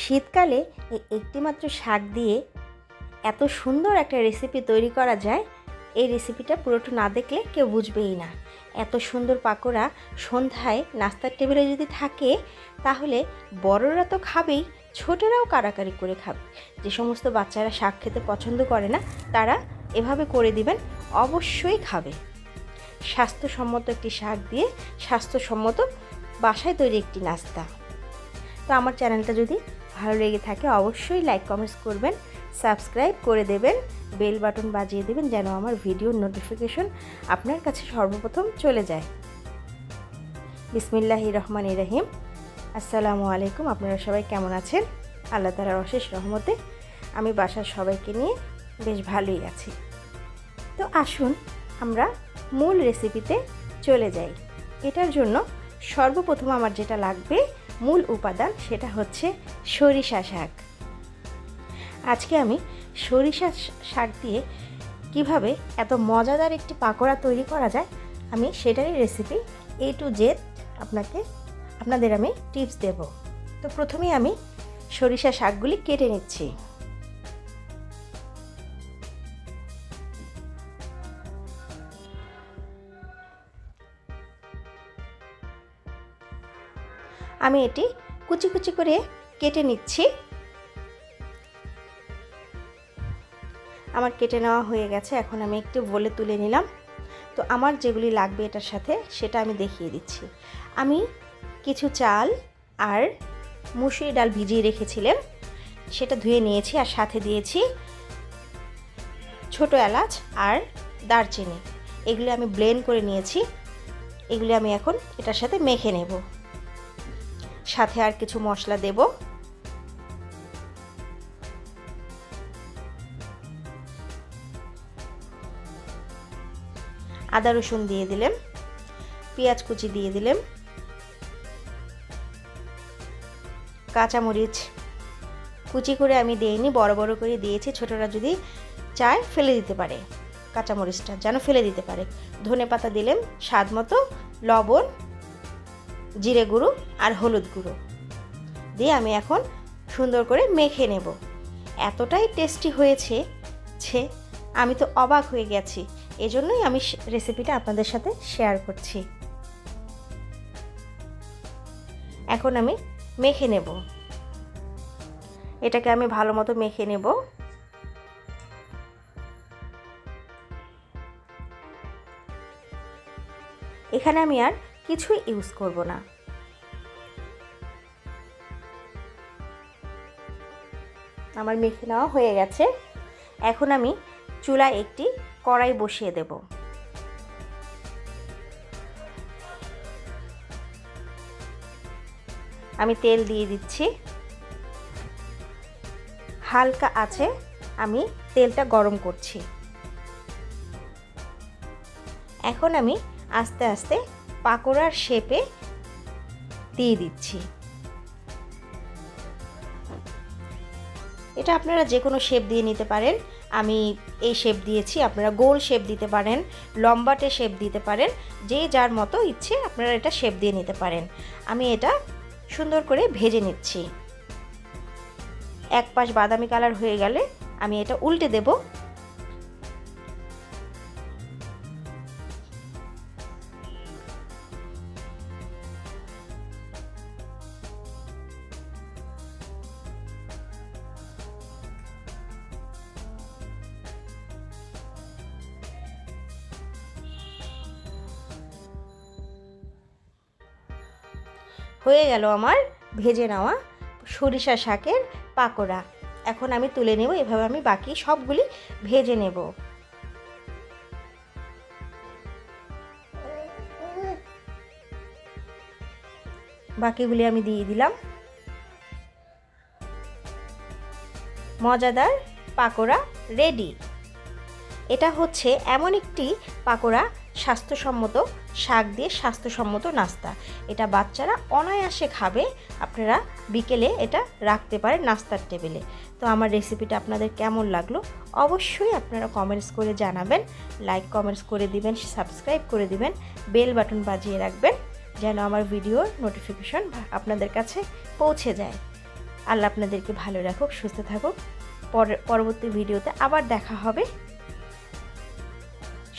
শীতকালে এই একটিমাত্র শাক দিয়ে এত সুন্দর একটা রেসিপি তৈরি করা যায়, এই রেসিপিটা পুরোটা না দেখলে কেউ বুঝবেই না। এত সুন্দর পাকোড়া সন্ধ্যায় নাস্তার টেবিলে যদি থাকে, তাহলে বড়রা তো খাবেই, ছোটরাও কারাকারি করে খাবে। যে সমস্ত বাচ্চারা শাক খেতে পছন্দ করে না, তারা এভাবে করে দিবেন, অবশ্যই খাবে। স্বাস্থ্যসম্মত একটি শাক দিয়ে স্বাস্থ্যসম্মত বাসায় তৈরি একটি নাস্তা। তো আমার চ্যানেলটা যদি ভালো লেগে থাকে, অবশ্যই লাইক কমেন্টস করবেন সাবস্ক্রাইব করে দেবেন বেল বাটন বাজিয়ে দেবেন যেন আমার ভিডিওর নোটিফিকেশন আপনার কাছে সর্বপ্রথম চলে যায়। বিসমিল্লাহি রহমান রহিম। আসসালামু আলাইকুম, আপনারা সবাই কেমন আছেন? আল্লাহ তালার অশেষ রহমতে আমি বাসার সবাইকে নিয়ে বেশ ভালোই আছি। তো আসুন আমরা মূল রেসিপিতে চলে যাই। এটার জন্য সর্বপ্রথম আমার যেটা লাগবে মূল উপাদান সেটা হচ্ছে সরিষা শাক। আজকে আমি সরিষা শাক দিয়ে কীভাবে এত মজাদার একটি পাকোড়া তৈরি করা যায়, আমি সেটারই রেসিপি এ টু জেড আপনাকে, আপনাদের আমি টিপস দেব। তো প্রথমে আমি সরিষা শাকগুলি কেটে নিচ্ছি। আমি এটি কুচি কুচি করে কেটে নিচ্ছি। আমার কেটে নেওয়া হয়ে গেছে, এখন আমি একটু বলে তুলে নিলাম। তো আমার যেগুলি লাগবে এটার সাথে, সেটা আমি দেখিয়ে দিচ্ছি। আমি কিছু চাল আর মুসুরি ডাল ভিজিয়ে রেখেছিলাম, সেটা ধুয়ে নিয়েছি আর সাথে দিয়েছি ছোট এলাচ আর দারচিনি। এগুলি আমি ব্লেন্ড করে নিয়েছি, এগুলি আমি এখন এটার সাথে মেখে নেব। সাথে আর কিছু মশলা দেব। আদা রসুন দিয়ে দিলাম, পেঁয়াজ কুচি দিয়ে দিলাম, কাঁচামরিচ কুচি করে আমি দিইনি, বড় বড় করে দিয়েছি, ছোটরা যদি চায় ফেলে দিতে পারে কাঁচামরিচটা, যেন ফেলে দিতে পারে। ধনে পাতা দিলাম, স্বাদ মতো, লবণ জিরে গুঁড়ো আর হলুদ গুঁড়ো। দিয়ে আমি এখন সুন্দর করে মেখে নেব। এতটাই টেস্টি হয়েছে ছে আমি তো অবাক হয়ে গেছি। এজন্যই আমি রেসিপিটা আপনাদের সাথে শেয়ার করছি। এখন আমি মেখে নেব। এটাকে আমি ভালো মতো মেখে নেব। এখানে আমি আর কিছুই ইউজ করব না। আমার মেখে নেওয়া হয়ে গেছে। এখন আমি চুলায় একটি কড়াই বসিয়ে দেব। আমি তেল দিয়ে দিচ্ছি। হালকা আছে, আমি তেলটা গরম করছি। এখন আমি আস্তে আস্তে পাকোড়ার শেপে দিয়ে দিচ্ছি। এটা আপনারা যে কোনো শেপ দিয়ে নিতে পারেন। আমি এই শেপ দিয়েছি, আপনারা গোল শেপ দিতে পারেন, লম্বাটে শেপ দিতে পারেন, যে যার মতো ইচ্ছে আপনারা এটা শেপ দিয়ে নিতে পারেন। আমি এটা সুন্দর করে ভেজে নিচ্ছি। এক পাশ বাদামি কালার হয়ে গেলে আমি এটা উল্টে দেব। হয়ে গেল আমার ভেজে নেওয়া সরিষা শাকের পাকোড়া। এখন আমি তুলে নেব, এভাবে আমি বাকি সবগুলি ভেজে নেব। বাকিগুলি আমি দিয়ে দিলাম। মজাদার পাকোড়া রেডি। এটা হচ্ছে এমন একটি পাকোড়া, স্বাস্থ্যসম্মত শাক দিয়ে স্বাস্থ্যসম্মত নাস্তা। এটা বাচ্চারা অনায়াসে খাবে, আপনারা বিকেলে এটা রাখতে পারেন নাস্তার টেবিলে। তো আমার রেসিপিটা আপনাদের কেমন লাগল অবশ্যই আপনারা কমেন্টস করে জানাবেন, লাইক কমেন্টস করে দিবেন, সাবস্ক্রাইব করে দিবেন, বেল বাটন বাজিয়ে রাখবেন যেন আমার ভিডিওর নোটিফিকেশন আপনাদের কাছে পৌঁছে যায়। আল্লাহ আপনাদেরকে ভালো রাখুক, সুস্থ থাকুক। পরে, পরবর্তী ভিডিওতে আবার দেখা হবে।